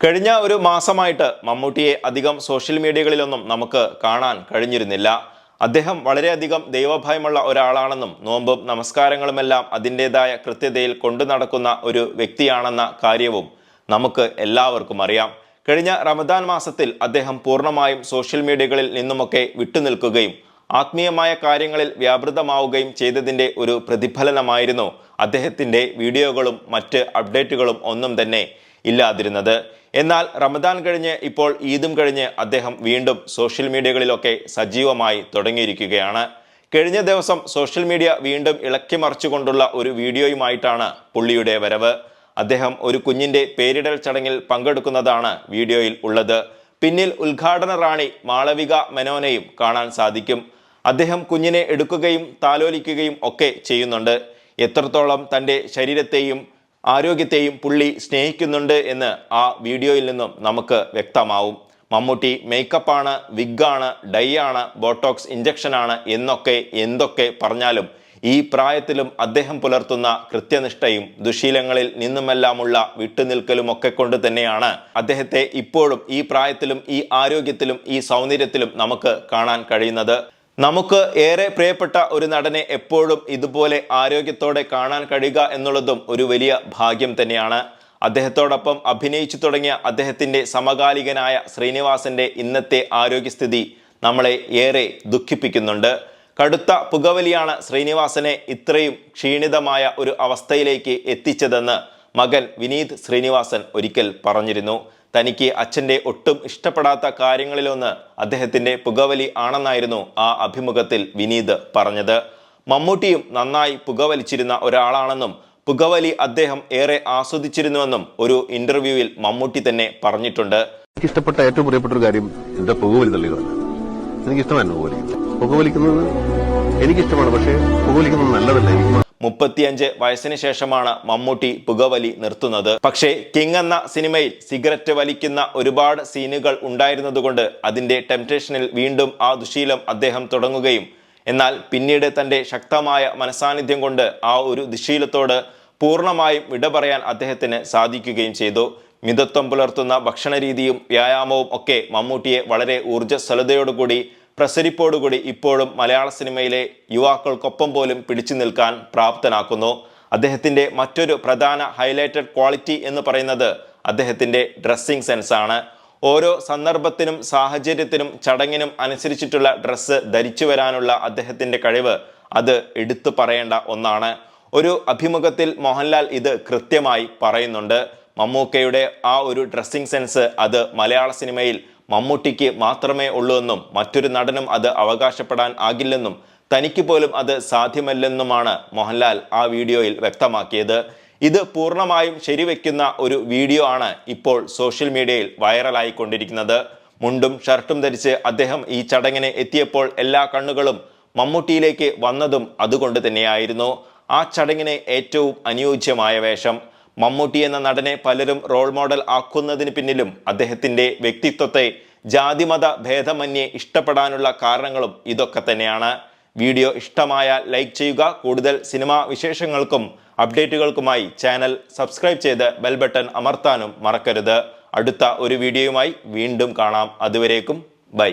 കഴിഞ്ഞ ഒരു മാസമായിട്ട് മമ്മൂട്ടിയെ അധികം സോഷ്യൽ മീഡിയകളിലൊന്നും നമുക്ക് കാണാൻ കഴിഞ്ഞിരുന്നില്ല. അദ്ദേഹം വളരെയധികം ദൈവഭയമുള്ള ഒരാളാണെന്നും നോമ്പും നമസ്കാരങ്ങളുമെല്ലാം അതിന്റെതായ കൃത്യതയിൽ കൊണ്ടു നടക്കുന്ന ഒരു വ്യക്തിയാണെന്ന കാര്യവും നമുക്ക് എല്ലാവർക്കും അറിയാം. കഴിഞ്ഞ റമദാൻ മാസത്തിൽ അദ്ദേഹം പൂർണമായും സോഷ്യൽ മീഡിയകളിൽ നിന്നുമൊക്കെ വിട്ടുനിൽക്കുകയും ആത്മീയമായ കാര്യങ്ങളിൽ വ്യാപൃതമാവുകയും ചെയ്തതിന്റെ ഒരു പ്രതിഫലനമായിരുന്നു അദ്ദേഹത്തിന്റെ വീഡിയോകളും മറ്റ് അപ്ഡേറ്റുകളും ഒന്നും തന്നെ ഇല്ലാതിരുന്നത്. എന്നാൽ റമദാൻ കഴിഞ്ഞ് ഇപ്പോൾ ഈദും കഴിഞ്ഞ് അദ്ദേഹം വീണ്ടും സോഷ്യൽ മീഡിയകളിലൊക്കെ സജീവമായി തുടങ്ങിയിരിക്കുകയാണ്. കഴിഞ്ഞ ദിവസം സോഷ്യൽ മീഡിയ വീണ്ടും ഇളക്കി മറിച്ചുകൊണ്ടുള്ള ഒരു വീഡിയോയുമായിട്ടാണ് പുള്ളിയുടെ വരവ്. അദ്ദേഹം ഒരു കുഞ്ഞിന്റെ പേരിടൽ ചടങ്ങിൽ പങ്കെടുക്കുന്നതാണ് വീഡിയോയിൽ ഉള്ളത്. പിന്നിൽ ഉദ്ഘാടന റാണി മാളവിക മെനോനെയും കാണാൻ സാധിക്കും. അദ്ദേഹം കുഞ്ഞിനെ എടുക്കുകയും താലോലിക്കുകയും ഒക്കെ ചെയ്യുന്നുണ്ട്. എത്രത്തോളം തന്റെ ശരീരത്തെയും ആരോഗ്യത്തെയും പുള്ളി സ്നേഹിക്കുന്നുണ്ട് എന്ന് ആ വീഡിയോയിൽ നിന്നും നമുക്ക് വ്യക്തമാവും. മമ്മൂട്ടി മേക്കപ്പാണ് വിഗാണ് ഡൈ ആണ് ബോട്ടോക്സ് ഇഞ്ചക്ഷനാണ് എന്നൊക്കെ എന്തൊക്കെ പറഞ്ഞാലും ഈ പ്രായത്തിലും അദ്ദേഹം പുലർത്തുന്ന കൃത്യനിഷ്ഠയും ദുശീലങ്ങളിൽ നിന്നുമെല്ലാമുള്ള വിട്ടുനിൽക്കലും ഒക്കെ കൊണ്ട് തന്നെയാണ് അദ്ദേഹത്തെ ഇപ്പോഴും ഈ പ്രായത്തിലും ഈ ആരോഗ്യത്തിലും ഈ സൗന്ദര്യത്തിലും നമുക്ക് കാണാൻ കഴിയുന്നത്. നമുക്ക് ഏറെ പ്രിയപ്പെട്ട ഒരു നടനെ എപ്പോഴും ഇതുപോലെ ആരോഗ്യത്തോടെ കാണാൻ കഴിയുക എന്നുള്ളതും ഒരു വലിയ ഭാഗ്യം തന്നെയാണ്. അദ്ദേഹത്തോടൊപ്പം അഭിനയിച്ചു തുടങ്ങിയ അദ്ദേഹത്തിന്റെ സമകാലികനായ ശ്രീനിവാസന്റെ ഇന്നത്തെ ആരോഗ്യസ്ഥിതി നമ്മളെ ഏറെ ദുഃഖിപ്പിക്കുന്നുണ്ട്. കടുത്ത പുകവലിയാണ് ശ്രീനിവാസനെ ഇത്രയും ക്ഷീണിതമായ ഒരു അവസ്ഥയിലേക്ക് എത്തിച്ചതെന്ന് മകൻ വിനീത് ശ്രീനിവാസൻ ഒരിക്കൽ പറഞ്ഞിരുന്നു. തനിക്ക് അച്ഛന്റെ ഒട്ടും ഇഷ്ടപ്പെടാത്ത കാര്യങ്ങളിലൊന്ന് അദ്ദേഹത്തിന്റെ പുകവലി ആണെന്നായിരുന്നു ആ അഭിമുഖത്തിൽ വിനീത് പറഞ്ഞത്. മമ്മൂട്ടിയും നന്നായി പുകവലിച്ചിരുന്ന ഒരാളാണെന്നും പുകവലി അദ്ദേഹം ഏറെ ആസ്വദിച്ചിരുന്നുവെന്നും ഒരു ഇന്റർവ്യൂവിൽ മമ്മൂട്ടി തന്നെ പറഞ്ഞിട്ടുണ്ട്. എനിക്ക് ഇഷ്ടപ്പെട്ട ഏറ്റവും പ്രിയപ്പെട്ട ഒരു കാര്യം എന്റെ പുകവലി തള്ളിയതാണ്. എനിക്ക് ഇഷ്ടമായിരുന്നു പുകവലിക്കുന്നത് പുകവലിക്കുന്നത് എനിക്കിഷ്ടമാണ് പക്ഷേ പുകവലിക്കുന്നത് നല്ലതല്ല. മുപ്പത്തിയഞ്ച് വയസ്സിന് ശേഷമാണ് മമ്മൂട്ടി പുകവലി നിർത്തുന്നത്. പക്ഷേ കിങ് എന്ന സിനിമയിൽ സിഗരറ്റ് വലിക്കുന്ന ഒരുപാട് സീനുകൾ ഉണ്ടായിരുന്നതുകൊണ്ട് അതിന്റെ ടെംപ്റ്റേഷനിൽ വീണ്ടും ആ ദുശീലം അദ്ദേഹം തുടങ്ങുകയും എന്നാൽ പിന്നീട് തന്റെ ശക്തമായ മനസാന്നിധ്യം കൊണ്ട് ആ ഒരു ദുശീലത്തോട് പൂർണമായും വിട പറയാൻ അദ്ദേഹത്തിന് സാധിക്കുകയും ചെയ്തു. മിതത്വം പുലർത്തുന്ന ഭക്ഷണരീതിയും വ്യായാമവും ഒക്കെ മമ്മൂട്ടിയെ വളരെ ഊർജസ്വലതയോടുകൂടി പ്രസരിപ്പോടുകൂടി ഇപ്പോഴും മലയാള സിനിമയിലെ യുവാക്കൾക്കൊപ്പം പോലും പിടിച്ചു നിൽക്കാൻ പ്രാപ്തനാക്കുന്നു. അദ്ദേഹത്തിന്റെ മറ്റൊരു പ്രധാന ഹൈലൈറ്റഡ് ക്വാളിറ്റി എന്ന് പറയുന്നത് അദ്ദേഹത്തിന്റെ ഡ്രസ്സിംഗ് സെൻസാണ്. ഓരോ സന്ദർഭത്തിനും സാഹചര്യത്തിനും ചടങ്ങിനും അനുസരിച്ചിട്ടുള്ള ഡ്രസ്സ് ധരിച്ചു വരാനുള്ള അദ്ദേഹത്തിന്റെ കഴിവ് അത് എടുത്തു പറയേണ്ട ഒന്നാണ്. ഒരു അഭിമുഖത്തിൽ മോഹൻലാൽ ഇത് കൃത്യമായി പറയുന്നുണ്ട്. മമ്മൂക്കയുടെ ആ ഒരു ഡ്രസ്സിംഗ് സെൻസ് അത് മലയാള സിനിമയിൽ മമ്മൂട്ടിക്ക് മാത്രമേ ഉള്ളൂ എന്നും മറ്റൊരു നടനും അത് അവകാശപ്പെടാൻ ആകില്ലെന്നും തനിക്ക് പോലും അത് സാധ്യമല്ലെന്നുമാണ് മോഹൻലാൽ ആ വീഡിയോയിൽ വ്യക്തമാക്കിയത്. ഇത് പൂർണമായും ശരിവെക്കുന്ന ഒരു വീഡിയോ ആണ് ഇപ്പോൾ സോഷ്യൽ മീഡിയയിൽ വൈറലായിക്കൊണ്ടിരിക്കുന്നത്. മുണ്ടും ഷർട്ടും ധരിച്ച് അദ്ദേഹം ഈ ചടങ്ങിന് എത്തിയപ്പോൾ എല്ലാ കണ്ണുകളും മമ്മൂട്ടിയിലേക്ക് വന്നതും അതുകൊണ്ട് തന്നെയായിരുന്നു. ആ ചടങ്ങിന് ഏറ്റവും അനുയോജ്യമായ വേഷം. മമ്മൂട്ടി എന്ന നടനെ പലരും റോൾ മോഡൽ ആക്കുന്നതിന് പിന്നിലും അദ്ദേഹത്തിന്റെ വ്യക്തിത്വത്തെ ജാതിമത ഭേദമന്യേ ഇഷ്ടപ്പെടാനുള്ള കാരണങ്ങളും ഇതൊക്കെ തന്നെയാണ്. വീഡിയോ ഇഷ്ടമായ ലൈക്ക് ചെയ്യുക. കൂടുതൽ സിനിമാ വിശേഷങ്ങൾക്കും അപ്ഡേറ്റുകൾക്കുമായി ചാനൽ സബ്സ്ക്രൈബ് ചെയ്ത് ബെൽ ബട്ടൺ അമർത്താനും മറക്കരുത്. അടുത്ത ഒരു വീഡിയോയുമായി വീണ്ടും കാണാം. അതുവരേക്കും ബൈ